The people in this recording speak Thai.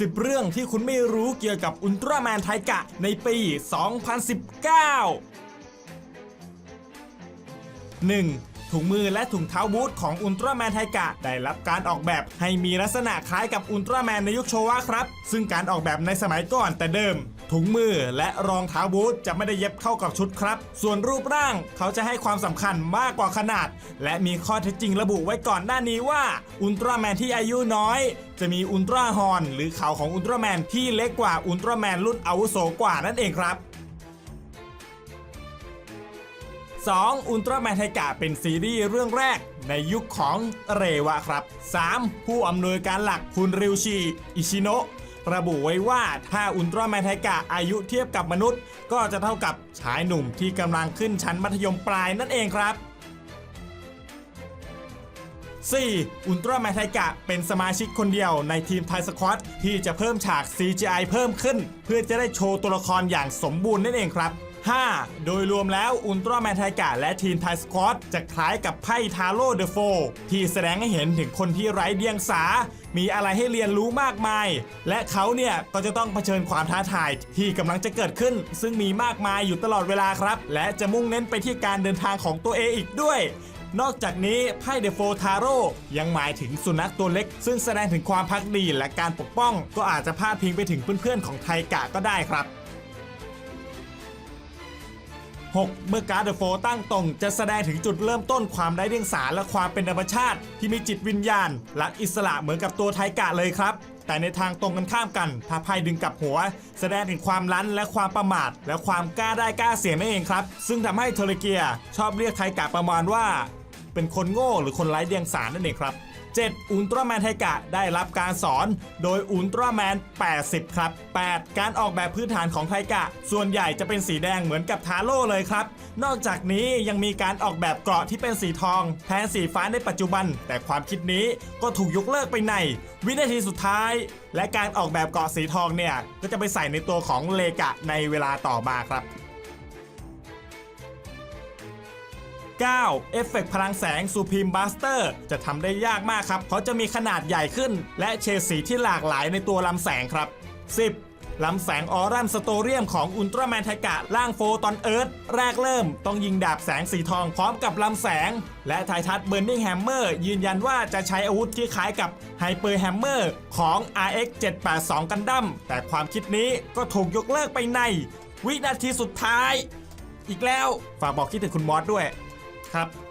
10 เรื่องที่คุณไม่รู้เกี่ยวกับอุลตร้าแมนไทกะในปี 2019 1. ถุงมือและถุงเท้าบูทของอุลตร้าแมนไทกะได้รับการออกแบบให้มีลักษณะคล้ายกับอุลตร้าแมนในยุคโชวะครับ ซึ่งการออกแบบในสมัยก่อนแต่เดิม ถุงมือและรองเท้าบูทจะไม่ได้เย็บเข้ากับชุดครับ ส่วนรูปร่างเขาจะให้ความสำคัญมากกว่าขนาด และมีข้อเท็จจริงระบุไว้ก่อนหน้านี้ว่าอุลตร้าแมนที่อายุน้อย จะมีอุลตร้าฮอนหรือเขาของอุลตร้าแมนที่เล็กกว่าอุลตร้าแมนรุ่นอาวุโสกว่านั่นเองครับ 2. อุลตร้าแมนไทกะเป็นซีรีส์เรื่องแรกในยุคของเรวะครับ 3. ผู้อำนวยการหลักคุณริวชิ อิชิโนะ ระบุไว้ว่าถ้าอุลตร้าแมนไทกะอายุเทียบกับมนุษย์ ก็จะเท่ากับชายหนุ่มที่กำลังขึ้นชั้นมัธยมปลายนั่นเองครับ 4. อุลตร้าแมนไทกะเป็นสมาชิกคนเดียวในทีมไทสควอตที่จะเพิ่มฉาก CGI เพิ่มขึ้น เพื่อจะได้โชว์ตัวละครอย่างสมบูรณ์นั่นเองครับ 5. โดยรวมแล้วอุลตร้าแมนไทกะและทีมไทยสควอตจะคล้ายกับไพ่ทาโร่เดอะโฟที่แสดงให้เห็นถึงคนที่ไร้เดียงสา มีอะไรให้เรียนรู้มากมาย และเขาเนี่ยก็จะต้องเผชิญความท้าทายที่กำลังจะเกิดขึ้น ซึ่งมีมากมายอยู่ตลอดเวลาครับ และจะมุ่งเน้นไปที่การเดินทางของตัวเองอีกด้วยนอกจากนี้ไพ่เดโฟทาโร่ยังหมายถึงสุนัขตัวเล็ก ซึ่งแสดงถึงความพักดีและการปกป้อง ก็อาจจะพาดพิงไปถึงเพื่อนๆของไทกะก็ได้ครับ 6. เมื่อการ์ดเดอะโฟตั้งตรง จะแสดงถึงจุดเริ่มต้นความไร้เดียงสาและความเป็นธรรมชาติ ที่มีจิตวิญญาณรักอิสระเหมือนกับตัวไทกะเลยครับ แต่ในทางตรงกันข้ามกันถ้าไพ่ดึงกลับหัว แสดงถึงความลั้นและความประมาท และความกล้าได้กล้าเสียนั่นเองครับ ซึ่งทำให้เทเลเกียชอบเรียกไทกะประมาณว่า เป็นคนโง่หรือคนไร้เดียงสานั่นเองครับ 7. อุลตร้าแมนไทกะได้รับการสอนโดยอุลตร้าแมน 80 ครับ 8. การออกแบบพื้นฐานของไทกะ ส่วนใหญ่จะเป็นสีแดงเหมือนกับทาโร่เลยครับ นอกจากนี้ยังมีการออกแบบเกราะที่เป็นสีทอง แทนสีฟ้าในปัจจุบัน แต่ความคิดนี้ก็ถูกยกเลิกไปใน วินาทีสุดท้าย และการออกแบบเกราะสีทองเนี่ยก็จะไปใส่ในตัวของเลกะในเวลาต่อมาครับ 9. เอฟเฟกต์พลังแสง Supreme Buster จะทำได้ยากมากครับ เพราะจะมีขนาดใหญ่ขึ้น และเฉดสีที่หลากหลายในตัวลำแสงครับ 10. ลำแสงออรัมสโตเรียมของอุลตร้าแมนไทกะล่างโฟตอนเอิร์ธแรกเริ่มต้องยิงดาบแสงสีทองพร้อมกับลำแสง และไททัสเบิร์นิงแฮมเมอร์ยืนยันว่าจะใช้อาวุธที่คล้ายกับไฮเปอร์แฮมเมอร์ของ RX 782 กันดั้มแต่ความคิดนี้ก็ถูกยกเลิกไปใน วินาทีสุดท้าย อีกแล้วฝากบอกคิดถึงคุณมอสด้วย ครับ